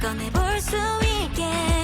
꺼내볼 수 있게.